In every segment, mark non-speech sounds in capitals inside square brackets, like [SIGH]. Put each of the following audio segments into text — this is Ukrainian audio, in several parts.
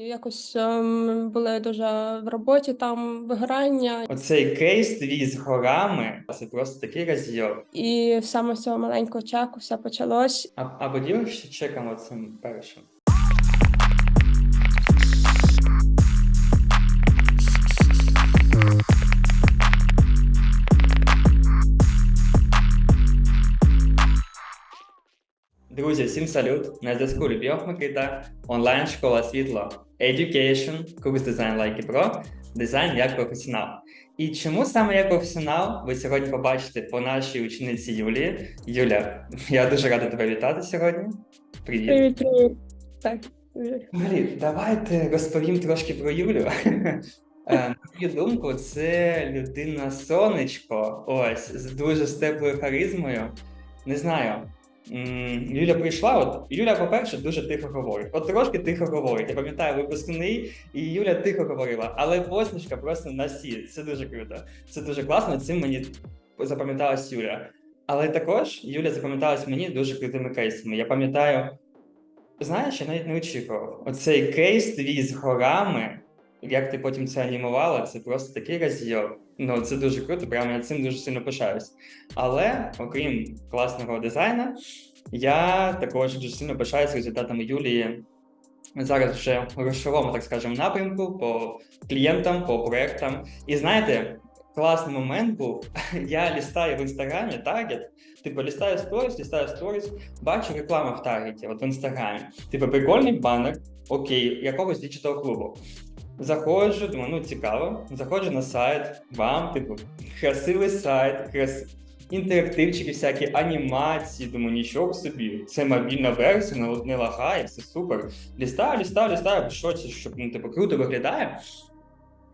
Якось ем, були дуже в роботі там вигорання, Оцей кейс твій з горами це просто такий розйом. і саме з цього маленького чеку все почалось. А, а поділишся чеком оцим першим? Друзі, всім салют! На зв'язку Любов Микита, онлайн-школа світло, Education, курс дизайн лайки Про, дизайн як професіонал. І чому саме як професіонал, ви сьогодні побачите по нашій учениці Юлії. Юля, я дуже рада тебе вітати сьогодні. Привіт. Привіт, привіт. Так. Взагалі, давайте розповім трошки про Юлю. Е, На мою думку, це людина сонечко, ось з дуже з теплою харизмою. Не знаю. Юля прийшла. От Юля, по-перше, дуже тихо говорить. От трошки тихо говорить. Я пам'ятаю випускний, і Юля тихо говорила, але посмішка просто на всі. Це дуже круто. Це дуже класно. Цим мені запам'яталась Юля. Але також Юля запам'яталась мені дуже крутими кейсами. Я пам'ятаю, знаєш, я навіть не очікував. Оцей кейс твій з горами, як ти потім це анімувала, це просто такий розйоб. Ну, це дуже круто, прямо я цим дуже сильно пишаюсь. Але окрім класного дизайну, я також дуже сильно пишаюсь результатами Юлії зараз вже у грошовому, так скажемо, напрямку по клієнтам, по проектам. І знаєте, класний момент був. [LAUGHS] Я лістаю в інстаграмі таргет, типу лістаю сторіс, лістаю сторіс, бачу рекламу в таргеті, от в інстаграмі. Типу, прикольний банер, окей, якогось діджитал клубу. Заходжу, думаю, ну цікаво. Заходжу на сайт, вам, типу, красивий сайт, крас... інтерактивчики, всякі анімації. Думаю, нічого собі. Це мобільна версія, вона не лагає, все супер. Лістаю, лістаю, лістаю, що це, щоб ну, типу, круто виглядає.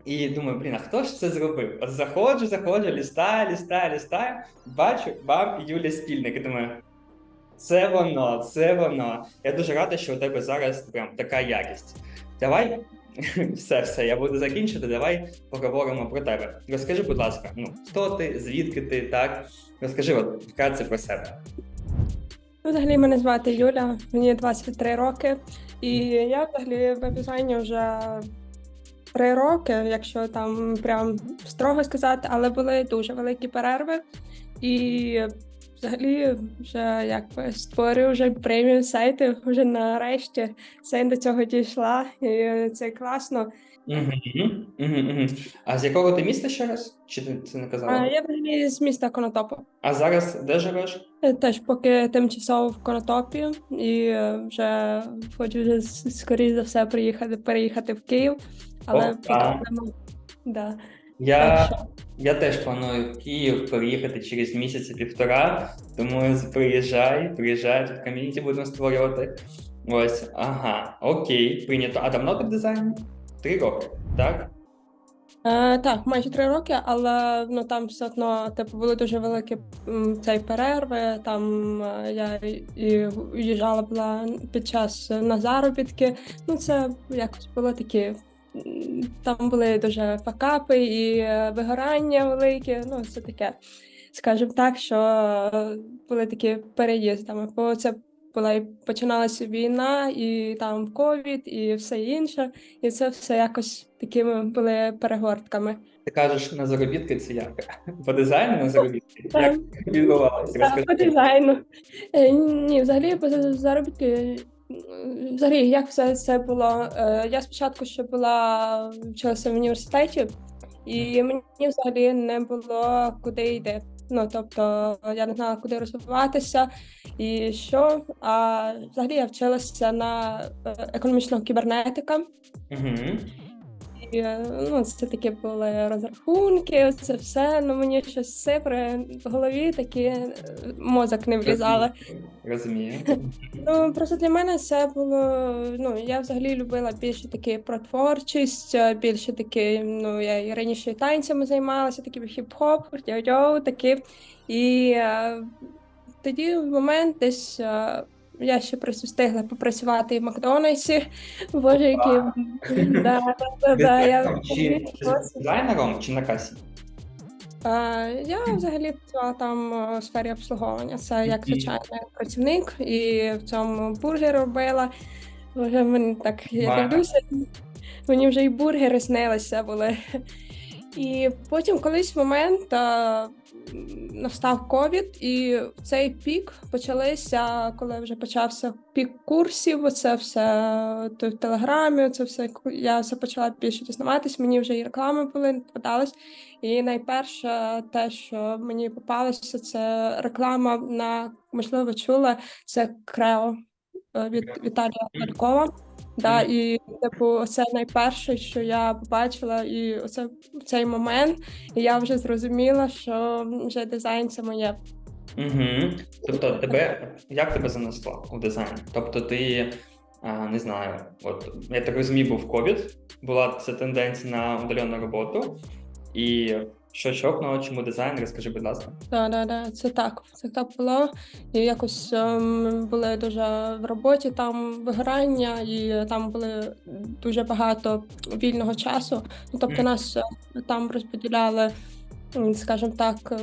І думаю, блін, а хто ж це зробив? Заходжу, заходжу, лістаю, лістаю, лістаю, бачу, бам, і Юля спільник. Думаю, це воно, це воно. Я дуже радий, що у тебе зараз прям така якість. Давай, [LAUGHS] все, все, я буду закінчити. Давай поговоримо про тебе. Розкажи, будь ласка, ну хто ти, звідки ти, так? Розкажи от вкратце про себе. Ну, Взагалі мене звати Юля, мені 23 роки, і я взагалі в дизайні вже 3 роки, якщо там прям строго сказати, але були дуже великі перерви. І взагалі вже якби створюю вже преміум сайти, вже нарешті це до цього дійшла, і це класно. Угу, угу, угу. А з якого ти міста ще раз? Чи ти це не казала? А я взагалі з міста Конотопа. А зараз де живеш? Е, Теж поки тимчасово в Конотопі, і е, вже хочу вже скоріш за все приїхати, переїхати в Київ, але Опа. поки можу. Да. Я, я теж планую в Київ переїхати через місяць-півтора, тому приїжджай, приїжджай, тут ком'юніті будемо створювати. Ось, ага, окей, прийнято. А давно ти в дизайні? Три роки, так? е, так, майже три роки, але ну там все одно типу були дуже великі цей перерви. Там е, я і уїжджала була під час на заробітки. Ну це якось було такі. Там були дуже факапи і е, вигорання великі. Ну, це таке. Скажімо так, що е, були такі переїздами, бо це була і починалася війна, і там ковід, і все інше. І це все якось такими були перегортками. Ти кажеш, на заробітки це як? По дизайну на заробітки? Як відбувалося? По дизайну. Е, Ні, взагалі по заробітки. Взагалі, як все це було? Е, Я спочатку ще була вчилася в університеті, і мені взагалі не було куди йти. Ну тобто я не знала, куди розвиватися і що. А взагалі я вчилася на е, економічного кібернетика. Угу. І, е, ну, це такі були розрахунки, це все. Ну мені щось цифри в голові такі е, мозок не влізали. Розумію. Ну просто для мене це було. Ну я взагалі любила більше таки про творчість, е, більше таки. Ну я і раніше танцями займалася, такий хіп-хоп, йо-йо, такі. І тоді в момент десь. Е, я ще просто встигла попрацювати в Макдональдсі. Боже, які да, да, да, да, я Чи дизайнером чи на касі? Е, Я взагалі працювала там е, у сфері обслуговування. Це як звичайний працівник, і в цьому бургер робила. Вже мені так я дивлюся, мені вже і бургери снилися були. І потім колись момент а, настав ковід, і цей пік почалися, коли вже почався пік курсів, це все то в Телеграмі, це все я все почала більше дізнаватись, мені вже і реклами були попадались. І найперше, те, що мені попалося, це реклама на можливо чула, це Крео е, від Віталія Малькова. Да, і типу, це найперше, що я побачила, і оце в цей момент, і я вже зрозуміла, що вже дизайн це моє. Угу. Тобто, тебе як тебе занесло у дизайн? Тобто, ти а, не знаю, от я так розумію, був ковід, була ця тенденція на удалену роботу, і що чокнуло, чому дизайн? Розкажи, будь ласка. Да, да, да, це так. Це так було. І якось ем, були дуже в роботі там вигорання, і там були дуже багато вільного часу. Ну, тобто mm. нас е, там розподіляли, скажімо так,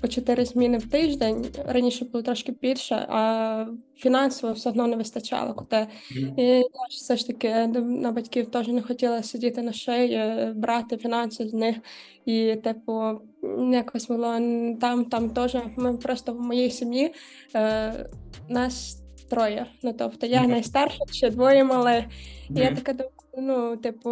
по чотири зміни в тиждень. Раніше було трошки більше, а фінансово все одно не вистачало. Куди і я все ж таки на батьків теж не хотіла сидіти на шиї, е, брати фінанси з них. І, типу, якось було там, там теж. Ми просто в моїй сім'ї е, нас троє. Ну, тобто я найстарша, ще двоє малих. І я така думаю, ну, типу,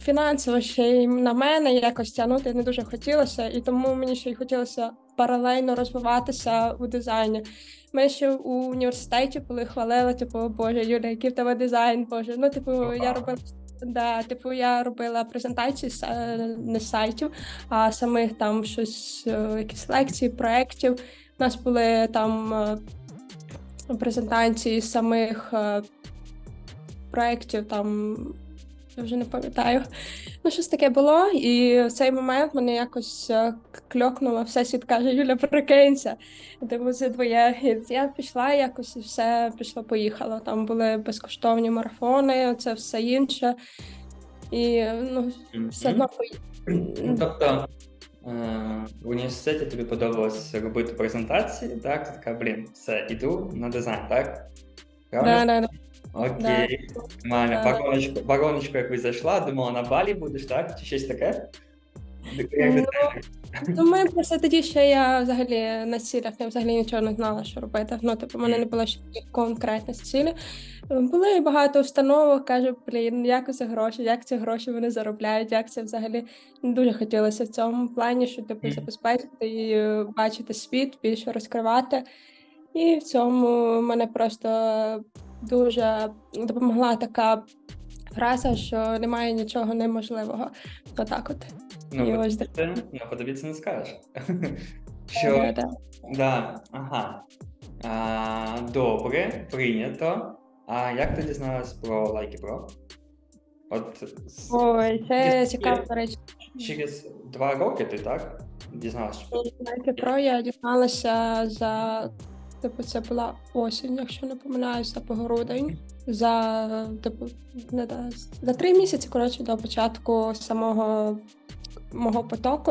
фінансово ще й на мене якось тягнути не дуже хотілося, і тому мені ще й хотілося паралельно розвиватися у дизайні. Ми ще у університеті були хвалили, типу, Боже, Юля, який в тебе дизайн, Боже. Ну, типу, я робила. Да, типу, я робила презентації не з сайтів, а самих там щось, е, якісь лекції, проєктів. У нас були там е, презентації самих е, проєктів, там я вже не пам'ятаю. Ну, щось таке було, і в цей момент мене якось е, кльокнуло, все світ каже, Юля, прикинься. Типу, це твоє. І я пішла, якось і все пішло-поїхало. Там були безкоштовні марафони, це все інше. І ну, все одно пої- Ну, тобто е, в університеті тобі подобалось робити презентації, так? Ти така, блін, все, іду на дизайн, так? Правильно? Да, да, да. Окей. Да. Вороночку, вороночку якось зайшла, думала, на балі будеш, так? Чи щось таке? Ну. Ну, ми просто тоді ще я взагалі на цілях, я взагалі нічого не знала, що робити. Ну, типу, в мене не було ще конкретних цілей. Були багато установок, кажу, блін, як це гроші, як ці гроші вони заробляють, як це взагалі не дуже хотілося в цьому плані, що типу забезпечити і е, бачити світ, більше розкривати. І в цьому мене просто дуже допомогла така фраза, що немає нічого неможливого. Отак от. Ну, І ось подивіться, ну, подивіться, не скажеш. Що, да. да, ага. А, добре, прийнято. А як ти дізналась про лайки про? От Ой, це до речі. через два роки ти так дізналась? що- Знаєте, про я дізналася за типу, це була осінь, якщо не помиляюся, по грудень. За типу, не да, за три місяці, коротше, до початку самого мого потоку.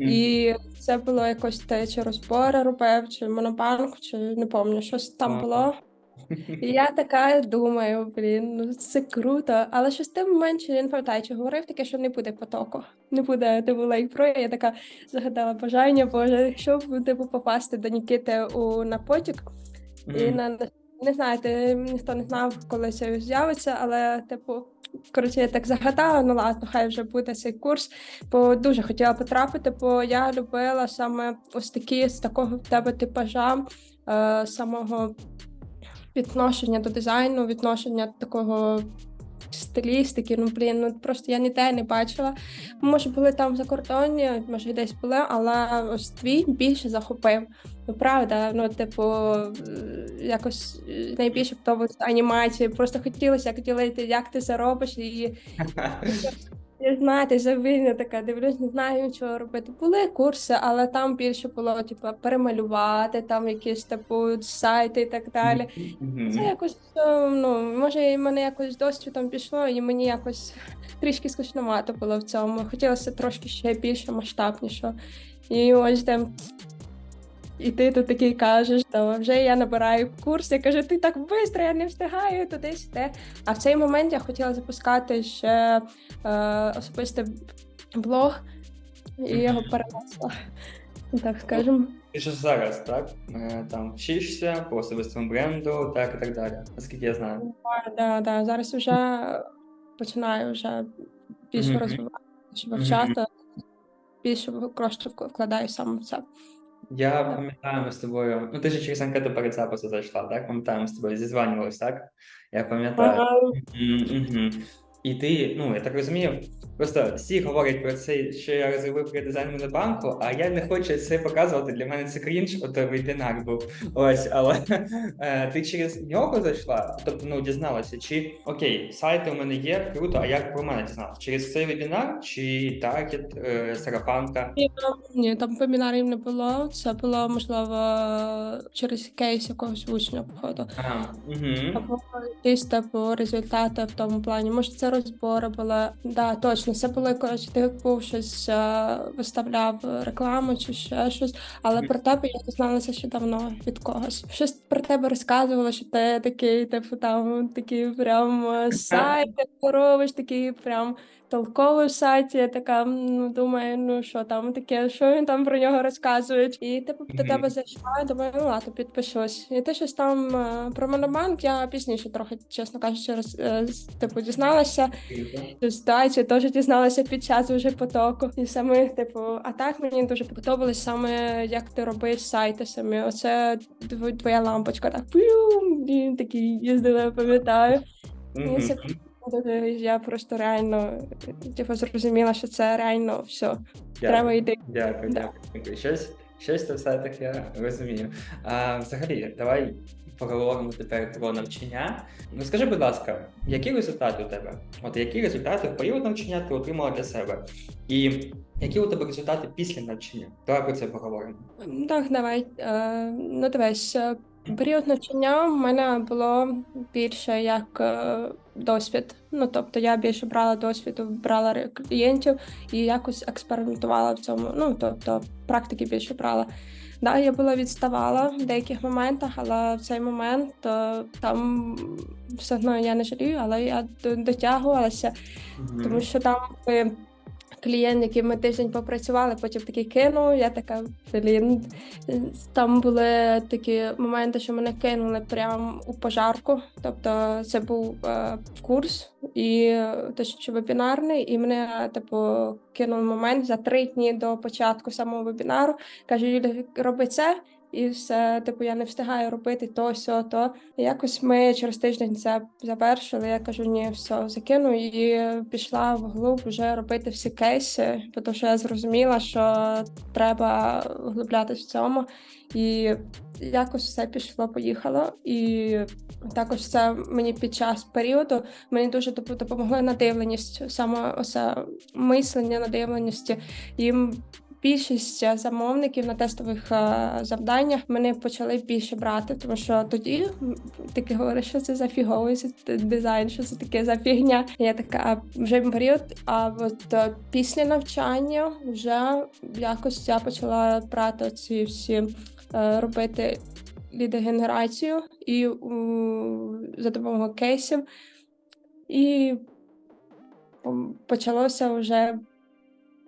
Мгм. І це було якось те, чи розбори робив, чи монобанк, чи не пам'ятаю, щось там було. І [LAUGHS] я така думаю, блін, ну це круто. Але щось в той момент, чи я чи говорив таке, що не буде потоку, не буде типу лайк-про. Я така загадала бажання, боже, якщо б типу попасти до Нікіти у на потік, і на не знаєте, ніхто не знав, коли це з'явиться, але типу. Коротше, я так загадала, ну ладно, хай вже буде цей курс, бо дуже хотіла потрапити, бо я любила саме ось такі з такого в тебе типажа е, самого відношення до дизайну, відношення такого стилістики. Ну, блін, ну просто я ніде не бачила. Може, були там за кордоні, може, десь були, але ось твій більше захопив. Ну, правда, ну, типу, е, якось е, найбільше подобається анімації. Просто хотілося як ділити, як ти це робиш, і [LAUGHS] я знаю, ти завільна така, дивлюсь, не знаю чого робити. Були курси, але там більше було, типу, перемалювати, там якісь типу сайти і так далі. Це якось, е, ну, може, і мене якось досвідом пішло, і мені якось [LAUGHS] трішки скучновато було в цьому. Хотілося трошки ще більше масштабніше. І ось де І ти тут такий кажеш, то вже я набираю курс, я кажу, ти так швидко, я не встигаю туди сюди. А в цей момент я хотіла запускати ще е, особистий блог, і його перенесла. Так скажемо. Ти ж зараз, так? Е, Там вчишся по особистому бренду, так і так далі. Наскільки я знаю. Да, да, зараз вже починаю вже більше розвивати, більше вивчати, більше коштів вкладаю саме в це. Я пам'ятаю, ми з тобою. Ну, ти ж через анкету перед запису зайшла, так? Пам'ятаю, ми з тобою зізванювалися, так? Я пам'ятаю. Мгм. І ти, ну я так розумію, просто всі говорять про це, що я розробив при дизайну на банку, а я не хочу це показувати. Для мене це крінж, ото вебінар був. Ось, але е, ти через нього зайшла, тобто ну дізналася, чи окей, сайти у мене є, круто, а як про мене дізналася? Через цей вебінар, чи таргет, е, сарафанка? Ні, там- вебінарів не було. Це було можливо через кейс якогось учня, походу. А, угу. Або якісь типу результати в тому плані. Може, це розбори були. Да, точно, це були коротше, ти був щось е, виставляв рекламу чи ще щось, але про тебе я дізналася ще давно від когось. Щось про тебе розказувало, що ти такий, типу, там такий прям е, сайт ти робиш, такий прям толковий сайт. Я така ну, думаю, ну що там таке, що він там про нього розказує. І типу до тебе зайшла, думаю, ну ладно, підпишусь. І ти щось там е, про монобанк, я пізніше трохи, чесно кажучи, роз, е, типу, дізналася. Ситуацію теж дізналася під час вже потоку. І саме, типу, а так мені дуже подобалось саме, як ти робиш сайти самі. Оце твоя лампочка так п'юм, і такі їздила, пам'ятаю. Мені це Я просто реально типу, зрозуміла, що це реально все. Треба йти. Дякую, Да. дякую. дякую. Щось, щось то все-таки я розумію. А, взагалі, давай поговоримо тепер про навчання. Ну скажи, будь ласка, які результати у тебе? От які результати в період навчання ти отримала для себе? І які у тебе результати після навчання? Давай про це поговоримо. Так, давай. Е, ну, дивись, е, період навчання в мене було більше як е, досвід. Ну, тобто я більше брала досвіду, брала клієнтів і якось експериментувала в цьому. Ну, тобто практики більше брала. Да, я була відставала в деяких моментах, але в цей момент то, там все одно я не жалію, але я до- дотягувалася. Тому що там е, клієнт, який ми тиждень попрацювали, потім такий кинув. Я така, блін. Там були такі моменти, що мене кинули прямо у пожарку. Тобто це був е, курс і точніше вебінарний, і мене типу кинув момент за три дні до початку самого вебінару. Каже, Юля, роби це. І все, типу, я не встигаю робити то, сьо, то. І якось ми через тиждень це завершили. Я кажу, ні, все, закину і пішла вглуб вже робити всі кейси, тому що я зрозуміла, що треба вглублятись в цьому. І якось все пішло, поїхало. І також це мені під час періоду мені дуже доп- допомогли надивленість, саме оце мислення надивленості. Їм більшість замовників на тестових е, завданнях мене почали більше брати, тому що тоді таки говориш, що це за фіговий дизайн, що це таке за фігня. Я така вже період. А от е, після навчання вже якось я почала брати ці всі е, робити лідогенерацію і за допомогою кейсів. І почалося вже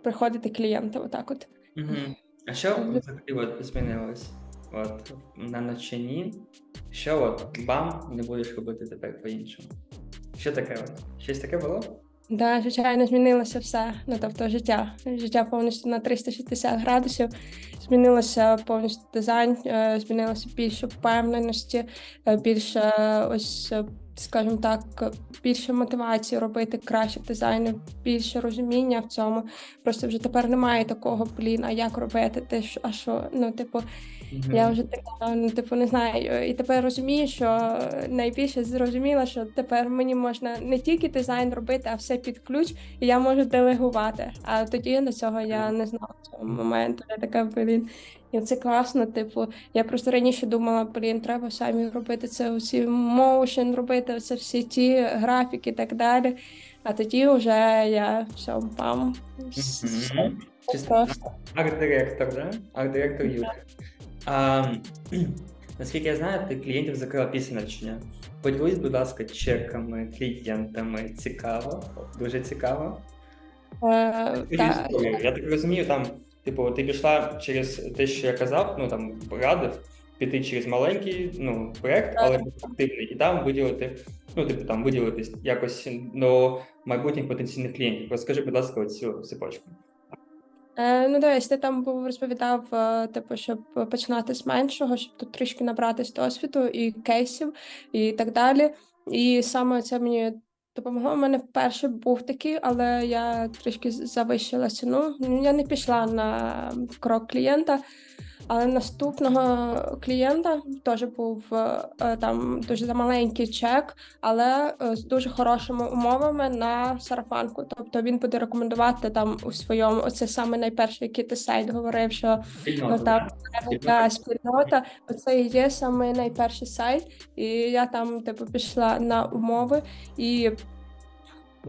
приходити клієнти. Отак от. Угу. А що взагалі от змінилось? От на навчанні? Що от бам, не будеш робити тепер по-іншому? Що таке? От? Щось таке було? Да, звичайно, змінилося все. Ну тобто життя. Життя повністю на 360 градусів. Змінилося повністю дизайн, е, змінилося більше впевненості, е, більше е, ось, скажімо так, більше мотивації робити краще дизайни, більше розуміння в цьому. Просто вже тепер немає такого, блін, а як робити те, що, а що? Ну, типу, Мгм. я вже така, ну, типу, не знаю. І тепер розумію, що найбільше зрозуміла, що тепер мені можна не тільки дизайн робити, а все під ключ, і я можу делегувати. А тоді до цього я не знала цього моменту. Я така, блін, і це класно. Типу, я просто раніше думала, блін, треба самі робити це, усі моушен робити, це всі ті графіки і так далі. А тоді вже я все пам. Арт-директор, да? Арт-директор Юля. [CLEARS THROAT] Наскільки я знаю, ти клієнтів закрила після навчання. Поділись, будь ласка, чеками, клієнтами. Цікаво, дуже цікаво. Е, та. Я так розумію, там, типу, ти пішла через те, що я казав, ну там радив піти через маленький ну, проект, але перспективний, і там виділити, ну, типу, там виділитись якось до майбутніх потенційних клієнтів. Розкажи, будь ласка, цю цепочку. Е, ну, дивись, ти там був розповідав, е, типу, щоб починати з меншого, щоб тут трішки набратись досвіду і кейсів, і так далі. І саме це мені допомогло. У мене вперше був такий, але я трішки завищила ціну. Ну, Я не пішла на крок клієнта. Але наступного клієнта теж був е, е, там дуже маленький чек, але е, з дуже хорошими умовами на сарафанку. Тобто він буде рекомендувати там у своєму, оце саме найперший, який ти сайт говорив, що Ну, так, Спільнота. та спільнота. Оце і є саме найперший сайт, і я там типу пішла на умови і.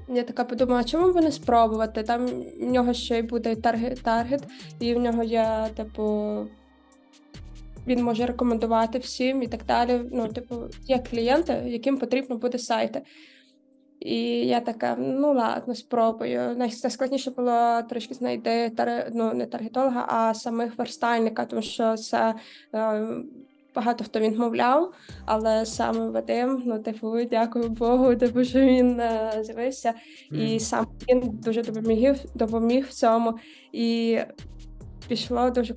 Я така подумала, чому б не спробувати? Там в нього ще й буде таргет, таргет, і в нього є, типу, він може рекомендувати всім і так далі. Ну, типу, є клієнти, яким потрібно буде сайти. І я така, ну ладно, спробую. Найскладніше було трошки знайти тар... ну, не таргетолога, а самих верстальника, тому що це е, багато хто відмовляв, але саме Вадим, ну типу, дякую Богу, типу, що він е, з'явився. І сам він дуже допоміг, допоміг в цьому. І пішло дуже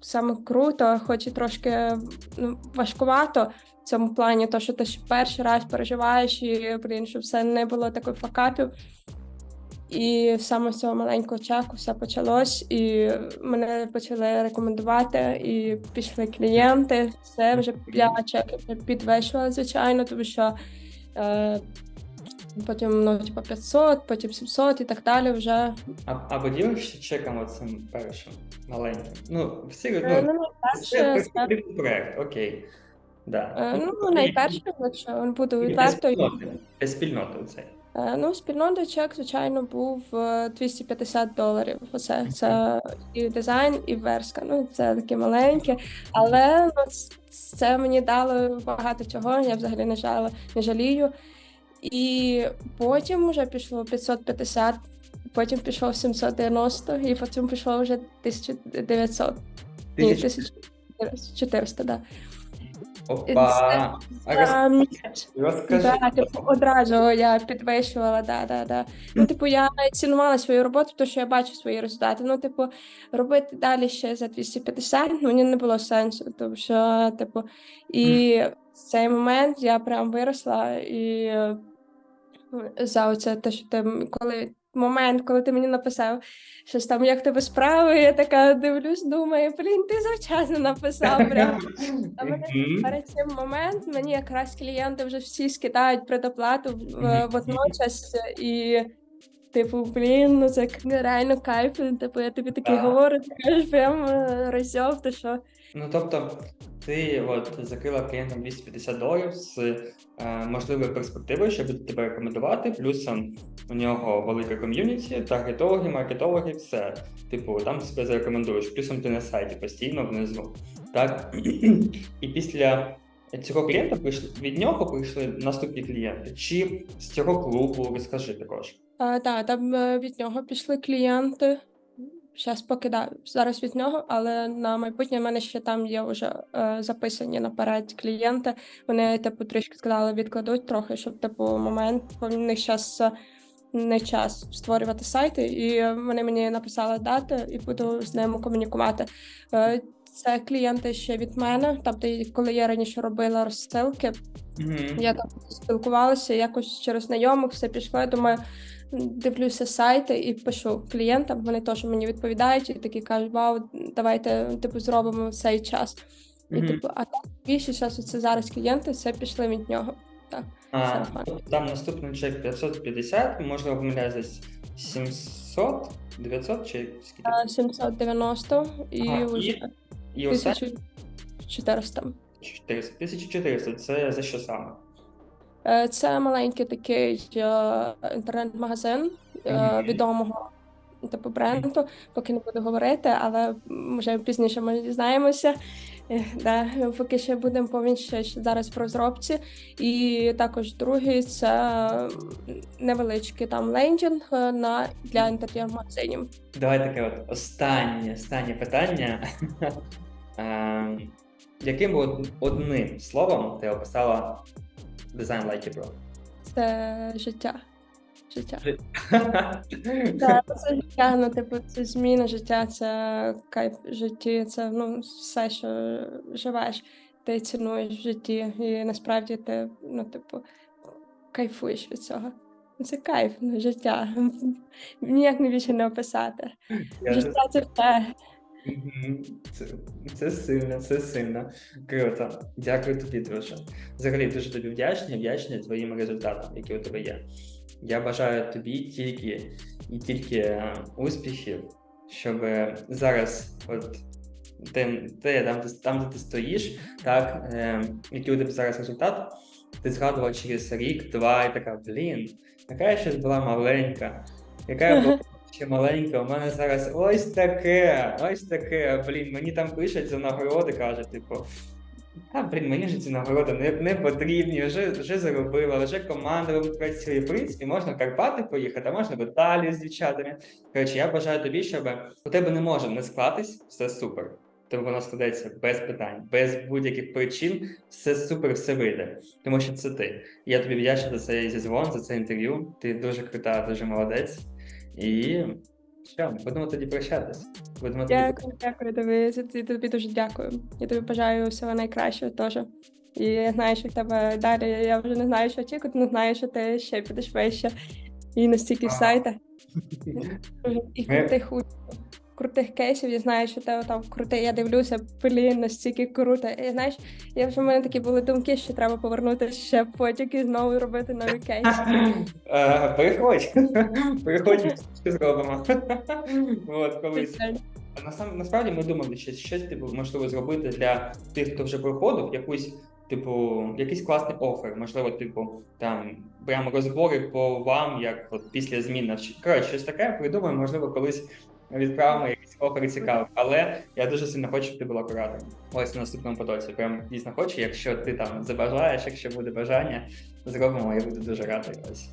саме круто, хоч і трошки ну, важкувато в цьому плані, то що ти ще перший раз переживаєш, і блін, щоб все не було таких факапів. І саме з цього маленького чеку все почалось, і мене почали рекомендувати, і пішли клієнти. Все вже я чеки підвищувала, звичайно, тому що е, потім ну, типу, 500, потім 700 і так далі. Вже А, а поділишся чеком оцим першим маленьким? Ну, всі Е, ну, ну, це проект, окей. Да. Е, Ну, найперше, якщо він буде Для відверто. спільноти, це. Е, Ну, спільнотний чек, звичайно, був е, 250 доларів. Оце це і дизайн, і верска. Ну, це таке маленьке, але ну, це мені дало багато чого. Я взагалі не жала, не жалію. І потім вже пішло 550, потім пішло 790, і потім пішло вже 1900. Ні, 1400, да. Опа! А місяць. розкажи. Да, типу, одразу я підвищувала, да, да, да. Ну, типу, я цінувала свою роботу, тому що я бачу свої результати. Ну, типу, робити далі ще за 250 мені не було сенсу, тому що, типу, і в цей момент я прям виросла і за оце те, що ти коли. Момент, коли ти мені написав щось там, як тебе справи, я така дивлюсь, думаю, блін, ти завчасно написав. Прям А мене перед цим момент мені якраз клієнти вже всі скидають предоплату водночас, і типу, блін, ну це реально кайф. Типу, я тобі таке Так. говорю, ти кажеш прям е, розйов, ти що. Ну, тобто, ти от закрила клієнтам 250 доларів з е, можливою перспективою, що буде тебе рекомендувати. Плюсом у нього велике ком'юніті, таргетологи, маркетологи, все. Типу, там себе зарекомендуєш. Плюсом ти на сайті постійно внизу. Так? І після цього клієнта прийшли від нього прийшли наступні клієнти. Чи з цього клубу розкажи також. Так, там е, від нього пішли клієнти. Зараз покидаю зараз від нього, але на майбутнє в мене ще там є вже е, записані наперед клієнти. Вони типу трішки сказали, відкладуть трохи, щоб типу момент, бо в них зараз не час створювати сайти, і вони мені написали дати, і буду з ними комунікувати. Е, це клієнти ще від мене. Тобто, коли я раніше робила розсилки, Мгм. я там спілкувалася якось через знайомих, все пішло. Я думаю, дивлюся сайти і пишу клієнтам. Вони теж мені відповідають і такі кажуть: Вау, давайте типу зробимо в цей час. І Мгм. типу, а так більше часу це зараз клієнти, все пішли від нього. Так, А, ну, там наступний чек 550, можливо, помиляюсь десь 700, 900 чи скільки? 790 і Ага, вже і, і останнє 1400. 400. 1400 це за що саме? Е, Це маленький такий е, інтернет-магазин е, відомого типу бренду, поки не буду говорити, але м, вже пізніше ми дізнаємося. Да, поки ще будемо повністю зараз в розробці. І також другий це невеличкий там лендінг на для інтер'єр-магазинів. Давай таке от останнє, останнє питання. [LAUGHS] Ем, Яким одним словом ти описала дизайн Like Pro? Це життя. Життя. Так, це [LAUGHS] життя, ну, типу, це зміна життя, це кайф в житті, це ну, все, що живеш, ти цінуєш в житті, і насправді ти, ну, типу, кайфуєш від цього. Ну, Це кайф, ну, життя. [LAUGHS] Ніяк не більше не описати. Життя це все. Це, це сильно, це сильно. Круто. Дякую тобі, друже. Взагалі дуже тобі вдячний, вдячний твоїм результатам, які у тебе є. Я бажаю тобі тільки і тільки е, успіхів, щоб зараз, от ти, ти там, де- там, де ти стоїш, так, е, який у тебе зараз результат, ти згадував через рік, два, і така, блін, яка я щось була маленька, яка я була [LAUGHS] ще маленька, у мене зараз ось таке, ось таке. Блін, мені там пишуть за нагороди, кажуть, типу. Та, блін, мені ж ці нагороди не, не потрібні, вже, вже заробила, вже команда працює. В принципі, можна в Карпати поїхати, а можна в Італію з дівчатами. Коротше, я бажаю тобі, щоб у тебе не може не склатись, все супер. Тобто воно складеться без питань, без будь-яких причин, все супер, все вийде. Тому що це ти. Я тобі вдячний за цей зізвон, за це інтерв'ю. Ти дуже крута, дуже молодець. І все, будемо тоді прощатись. Будемо тоді Дякую, дякую тобі. тобі дуже дякую. Я тобі бажаю всього найкращого теж. І я знаю, що в тебе далі. Я вже не знаю, що очікувати, але знаю, що ти ще підеш вище. І на стільки сайтах. [LAUGHS] Ми- крутих кейсів. Я знаю, що тебе там крутий. Я дивлюся, блін, настільки круто. І знаєш, я вже в мене такі були думки, що треба повернути ще потік і знову робити нові кейси. Е, Приходь, приходь, що зробимо. От, колись. Насправді ми думали, що щось типу можливо зробити для тих, хто вже проходив, якусь, типу, якийсь класний офер. Можливо, типу, там прямо розбори по вам, як от після змін навчить. Коротше, щось таке придумаємо, можливо, колись відправимо якісь офери цікаві. Але я дуже сильно хочу, щоб ти була куратором. Ось в наступному потоці. Прям дійсно хочу. Якщо ти там забажаєш, якщо буде бажання, зробимо, я буду дуже радий. Ось.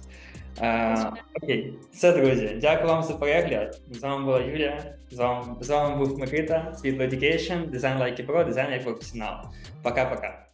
Е, окей, все, друзі. Дякую вам за перегляд. З вами була Юлія. З вами, з вами був Микита, Світло Education, дизайн Like Pro, дизайн як професіонал. Пока-пока.